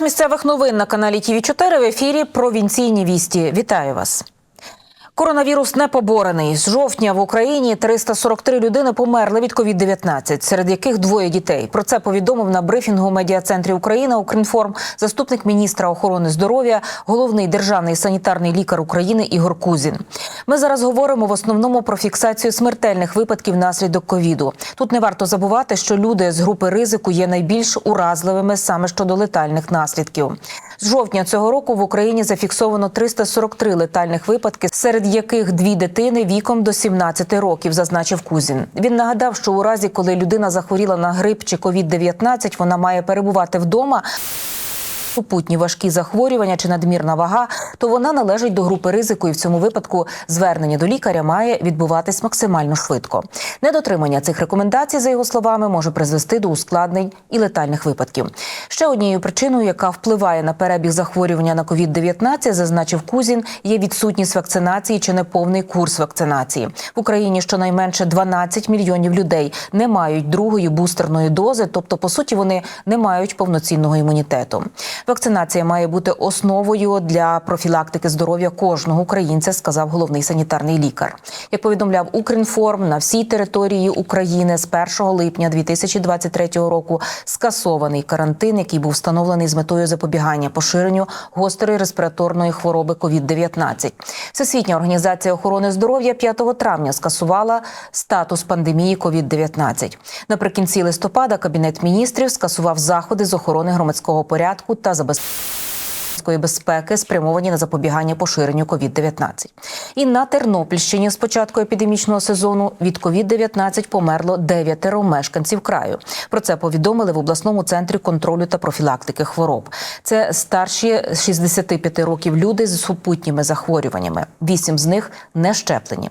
Місцевих новин на каналі ТВ 4 в ефірі провінційні вісті. Вітаю вас. Коронавірус не поборений. З жовтня в Україні 343 людини померли від COVID-19, серед яких двоє дітей. Про це повідомив на брифінгу медіа-центрі Україна Укрінформ заступник міністра охорони здоров'я, головний державний санітарний лікар України Ігор Кузін. Ми зараз говоримо в основному про фіксацію смертельних випадків внаслідок ковіду. Тут не варто забувати, що люди з групи ризику є найбільш уразливими саме щодо летальних наслідків. З жовтня цього року в Україні зафіксовано 343 летальних випадки, серед яких дві дитини віком до 17 років, зазначив Кузін. Він нагадав, що у разі, коли людина захворіла на грип чи COVID-19, вона має перебувати вдома. Супутні важкі захворювання чи надмірна вага, то вона належить до групи ризику, і в цьому випадку звернення до лікаря має відбуватись максимально швидко. Недотримання цих рекомендацій, за його словами, може призвести до ускладнень і летальних випадків. Ще однією причиною, яка впливає на перебіг захворювання на COVID-19, зазначив Кузін, є відсутність вакцинації чи неповний курс вакцинації в Україні. Щонайменше 12 мільйонів людей не мають другої бустерної дози, тобто, по суті, вони не мають повноцінного імунітету. Вакцинація має бути основою для профілактики здоров'я кожного українця, сказав головний санітарний лікар. Як повідомляв Укрінформ, на всій території України з 1 липня 2023 року скасований карантин, який був встановлений з метою запобігання поширенню гострої респіраторної хвороби COVID-19. Всесвітня організація охорони здоров'я 5 травня скасувала статус пандемії COVID-19. Наприкінці листопада кабінет міністрів скасував заходи з охорони громадського порядку та забезпечення безпеки, спрямовані на запобігання поширенню COVID-19. І на Тернопільщині з початку епідемічного сезону від COVID-19 померло дев'ятеро мешканців краю. Про це повідомили в обласному центрі контролю та профілактики хвороб. Це старші 65 років люди з супутніми захворюваннями. Вісім з них не щеплені.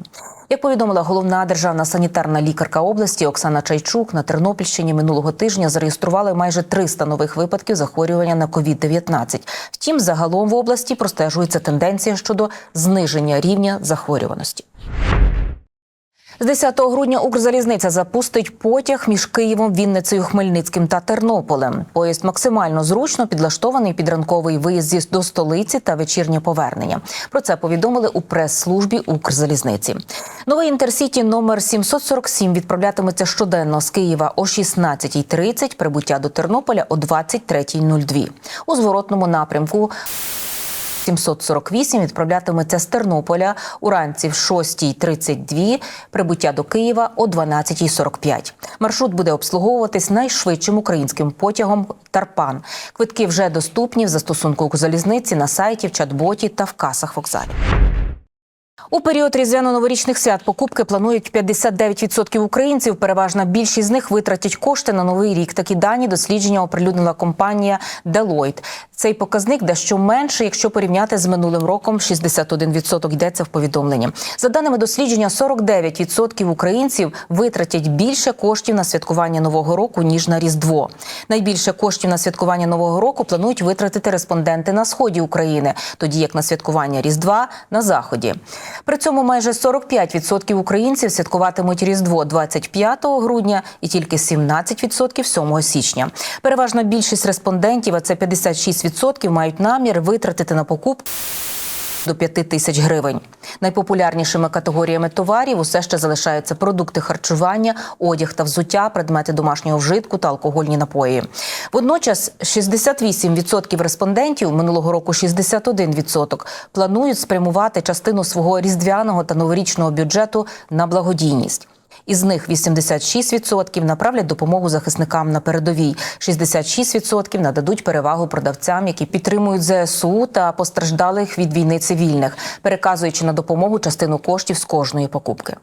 Як повідомила головна державна санітарна лікарка області Оксана Чайчук, на Тернопільщині минулого тижня зареєстрували майже 300 нових випадків захворювання на COVID-19. Втім, загалом в області простежується тенденція щодо зниження рівня захворюваності. З 10 грудня Укрзалізниця запустить потяг між Києвом, Вінницею, Хмельницьким та Тернополем. Поїзд максимально зручно підлаштований під ранковий виїзд до столиці та вечірнє повернення. Про це повідомили у прес-службі Укрзалізниці. Новий інтерсіті номер 747 відправлятиметься щоденно з Києва о 16.30, прибуття до Тернополя о 23.02. У зворотному напрямку 748 відправлятиметься з Тернополя уранці в 6.32, прибуття до Києва о 12.45. Маршрут буде обслуговуватись найшвидшим українським потягом Тарпан. Квитки вже доступні в застосунку залізниці на сайті, в чат-боті та в касах вокзалів. У період різдвяно-новорічних свят покупки планують 59% українців. Переважна більшість з них витратять кошти на новий рік. Такі дані дослідження оприлюднила компанія Deloitte. Цей показник дещо менше, якщо порівняти з минулим роком 61% йдеться в повідомленні. За даними дослідження, 49% українців витратять більше коштів на святкування нового року ніж на різдво. Найбільше коштів на святкування нового року планують витратити респонденти на сході України, тоді як на святкування Різдва на заході. При цьому майже 45% українців святкуватимуть Різдво 25 грудня і тільки 17% 7 січня. Переважна більшість респондентів, а це 56%, мають намір витратити на покупку до 5 тисяч гривень. Найпопулярнішими категоріями товарів усе ще залишаються продукти харчування, одяг та взуття, предмети домашнього вжитку та алкогольні напої. Водночас 68% респондентів минулого року 61% планують спрямувати частину свого різдвяного та новорічного бюджету на благодійність. Із них 86% направлять допомогу захисникам на передовій, 66% нададуть перевагу продавцям, які підтримують ЗСУ та постраждалих від війни цивільних, переказуючи на допомогу частину коштів з кожної покупки.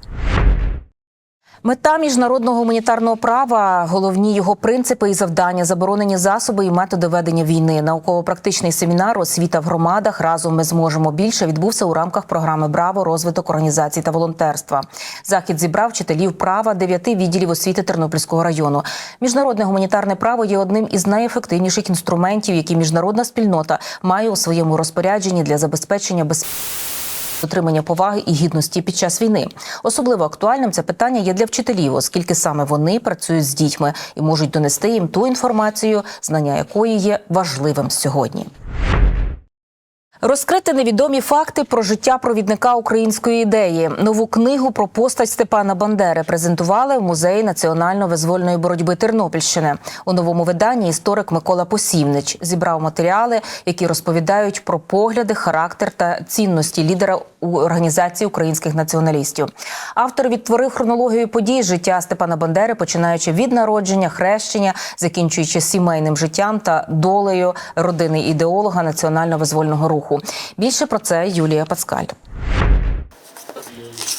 Мета міжнародного гуманітарного права, головні його принципи і завдання, заборонені засоби і методи ведення війни. Науково-практичний семінар освіта в громадах разом ми зможемо більше відбувся у рамках програми Браво розвиток організацій та волонтерства. Захід зібрав вчителів права дев'яти відділів освіти Тернопільського району. Міжнародне гуманітарне право є одним із найефективніших інструментів, які міжнародна спільнота має у своєму розпорядженні для забезпечення безпеки Отримання поваги і гідності під час війни особливо актуальним це питання є для вчителів, оскільки саме вони працюють з дітьми і можуть донести їм ту інформацію, знання якої є важливим сьогодні. Розкрити невідомі факти про життя провідника української ідеї. Нову книгу про постать Степана Бандери презентували в музеї національно-визвольної боротьби Тернопільщини. У новому виданні історик Микола Посівнич зібрав матеріали, які розповідають про погляди, характер та цінності лідера у організації українських націоналістів. Автор відтворив хронологію подій життя Степана Бандери, починаючи від народження, хрещення, закінчуючи сімейним життям та долею родини ідеолога національно-визвольного руху. Більше про це Юлія Пацкаль.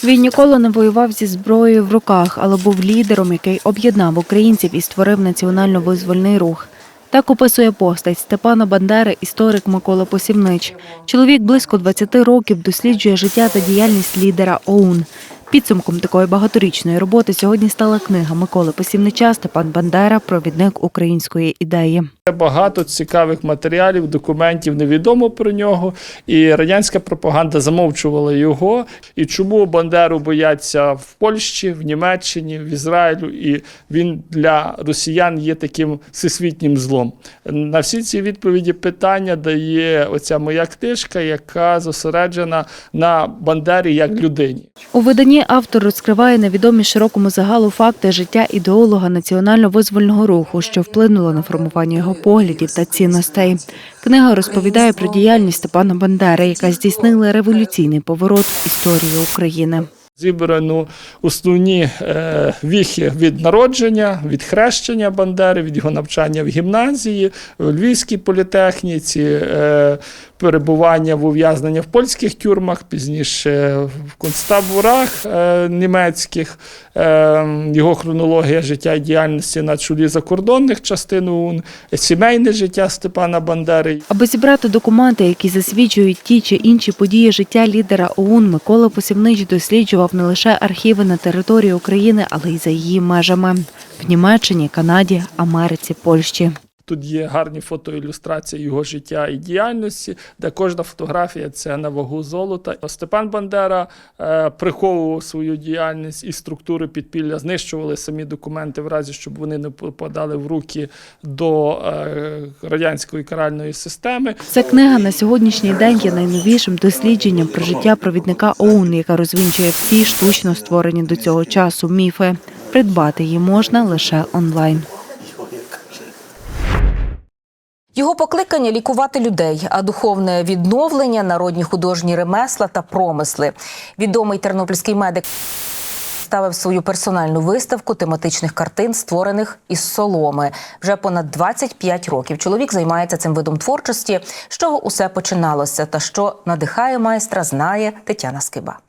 Він ніколи не воював зі зброєю в руках, але був лідером, який об'єднав українців і створив національно-визвольний рух. Так описує постать Степана Бандери, історик Микола Посівнич. Чоловік близько 20 років досліджує життя та діяльність лідера ОУН. Підсумком такої багаторічної роботи сьогодні стала книга Миколи Посівнича Степан Бандера Провідник української ідеї. Багато цікавих матеріалів, документів невідомо про нього, і радянська пропаганда замовчувала його. І чому Бандеру бояться в Польщі, в Німеччині, в Ізраїлю, і він для росіян є таким всесвітнім злом. На всі ці відповіді питання дає оця моя книжка, яка зосереджена на Бандері як людині. У виданні автор розкриває невідомі широкому загалу факти життя ідеолога національно-визвольного руху, що вплинуло на формування його поглядів та цінностей. Книга розповідає про діяльність Степана Бандери, яка здійснила революційний поворот історії України. Зібрано основні е, віхи від народження, від хрещення Бандери, від його навчання в гімназії, в Львівській політехніці, е, перебування в ув'язнення в польських тюрмах, пізніше в концтаборах е, німецьких, е, його хронологія життя і діяльності на чолі закордонних частин ОУН, сімейне життя Степана Бандери. Аби зібрати документи, які засвідчують ті чи інші події життя лідера ОУН, Микола Посівнич досліджував не лише архіви на території України, але й за її межами в Німеччині, Канаді, Америці, Польщі. Тут є гарні фотоілюстрації його життя і діяльності, де кожна фотографія це на вагу золота. Степан Бандера е, приховував свою діяльність і структури підпілля знищували самі документи, в разі щоб вони не попадали в руки до е, радянської каральної системи. Ця книга на сьогоднішній день є найновішим дослідженням про життя провідника ОУН, яка розвінчує всі штучно створені до цього часу міфи. Придбати її можна лише онлайн. Його покликання лікувати людей, а духовне відновлення, народні художні ремесла та промисли. Відомий тернопільський медик ставив свою персональну виставку тематичних картин, створених із соломи. Вже понад 25 років чоловік займається цим видом творчості. З чого усе починалося, та що надихає майстра, знає Тетяна Скиба.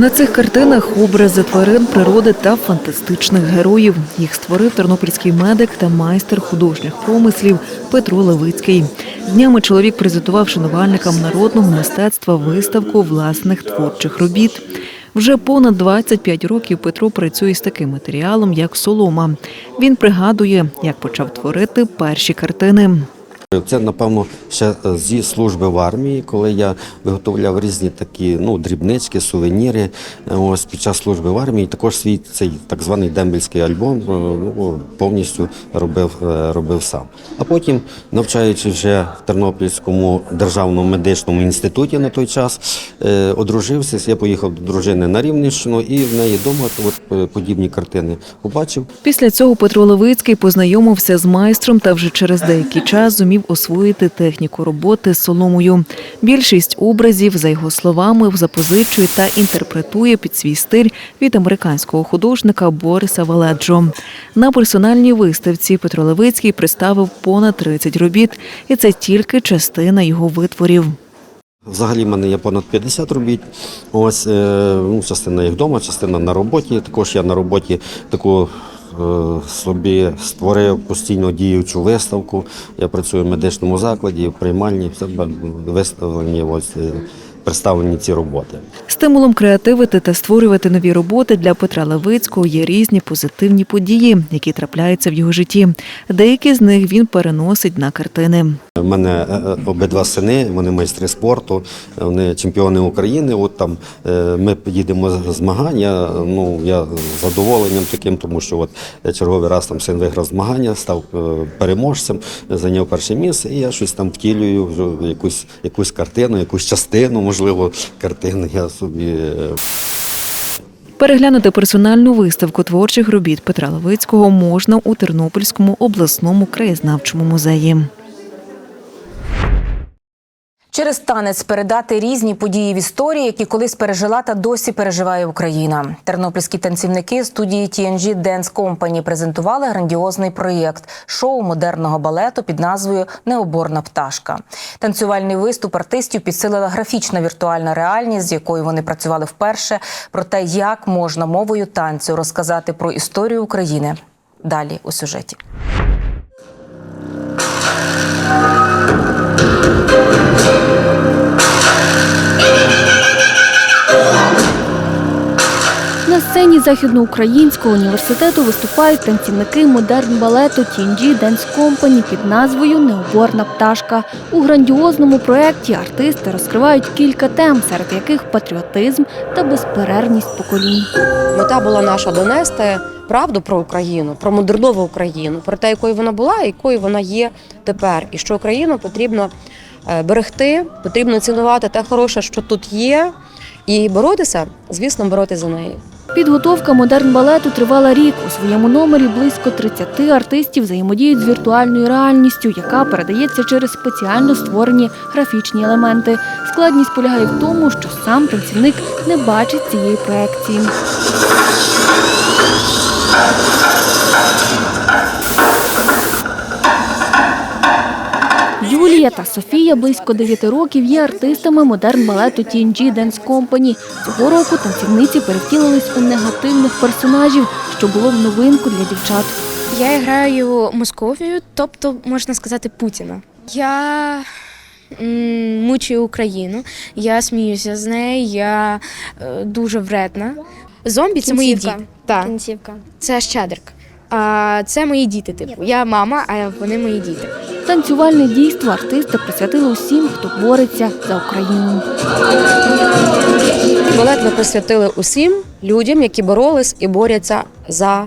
На цих картинах образи тварин, природи та фантастичних героїв. Їх створив тернопільський медик та майстер художніх промислів Петро Левицький. Днями чоловік презентував шанувальникам народного мистецтва виставку власних творчих робіт. Вже понад 25 років Петро працює з таким матеріалом, як солома. Він пригадує, як почав творити перші картини. Це, напевно, ще зі служби в армії, коли я виготовляв різні такі ну, дрібнички, сувеніри. Ось під час служби в армії також свій цей так званий дембельський альбом е, ну, повністю робив, е, робив сам. А потім, навчаючи вже в Тернопільському державному медичному інституті на той час, е, одружився. Я поїхав до дружини на Рівненщину і в неї вдома е, подібні картини побачив. Після цього Петро Левицький познайомився з майстром та вже через деякий час зумів освоїти техніку роботи з соломою. Більшість образів, за його словами, запозичує та інтерпретує під свій стиль від американського художника Бориса Валеджо. На персональній виставці Петро Левицький представив понад 30 робіт, і це тільки частина його витворів. Взагалі в мене є понад 50 робіт. Ось е, ну, частина їх вдома, частина на роботі. Також я на роботі таку собі створив постійно діючу виставку. Я працюю в медичному закладі, в приймальні, виставлені ось е, представлені ці роботи. Стимулом креативити та створювати нові роботи для Петра Левицького є різні позитивні події, які трапляються в його житті. Деякі з них він переносить на картини. У мене е, е, обидва сини, вони майстри спорту, вони чемпіони України. От там е, ми їдемо змагання. Ну я з задоволенням таким, тому що от черговий раз там син виграв змагання, став переможцем, зайняв перше місце, і я щось там втілюю вже якусь якусь картину, якусь частину, можливо, картини. Я собі Переглянути персональну виставку творчих робіт Петра Левицького можна у Тернопільському обласному краєзнавчому музеї. Через танець передати різні події в історії, які колись пережила та досі переживає Україна. Тернопільські танцівники студії TNG Dance Company презентували грандіозний проєкт шоу модерного балету під назвою Необорна пташка. Танцювальний виступ артистів підсилила графічна віртуальна реальність, з якою вони працювали вперше. Про те, як можна мовою танцю розказати про історію України. Далі у сюжеті. Сцені Західноукраїнського університету виступають танцівники модерн балету TNG Dance Company під назвою Необорна пташка. У грандіозному проєкті артисти розкривають кілька тем, серед яких патріотизм та безперервність поколінь. Мета була наша донести правду про Україну, про модернову Україну, про те, якою вона була, і якою вона є тепер. І що Україну потрібно е, берегти, потрібно цінувати те хороше, що тут є, і боротися, звісно, боротися за неї. Підготовка модерн балету тривала рік. У своєму номері близько 30 артистів взаємодіють з віртуальною реальністю, яка передається через спеціально створені графічні елементи. Складність полягає в тому, що сам танцівник не бачить цієї проекції. Юлія та Софія близько 9 років є артистами модерн балету TNG Dance Company. Цього року танцівниці перевтілились у негативних персонажів, що було в новинку для дівчат. Я граю Московію, тобто можна сказати Путіна. Я мучую Україну, я сміюся з нею, я е, дуже вредна. Зомбі це мої діти. Так, Кінцівка. це щедрик. А це мої діти. Типу, я мама, а вони мої діти. Танцювальне дійство артисти присвятили усім, хто бореться за Україну. Балет ми присвятили усім людям, які боролись і борються за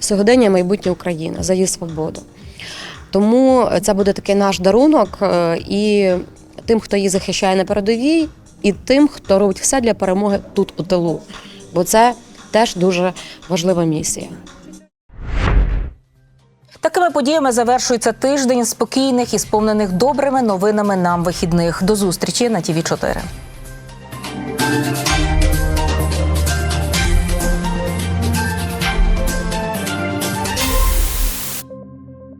сьогодення майбутнє України, за її свободу. Тому це буде такий наш дарунок е, і тим, хто її захищає на передовій, і тим, хто робить все для перемоги тут у тилу. Бо це теж дуже важлива місія. Такими подіями завершується тиждень спокійних і сповнених добрими новинами нам вихідних. До зустрічі на ТІВІ 4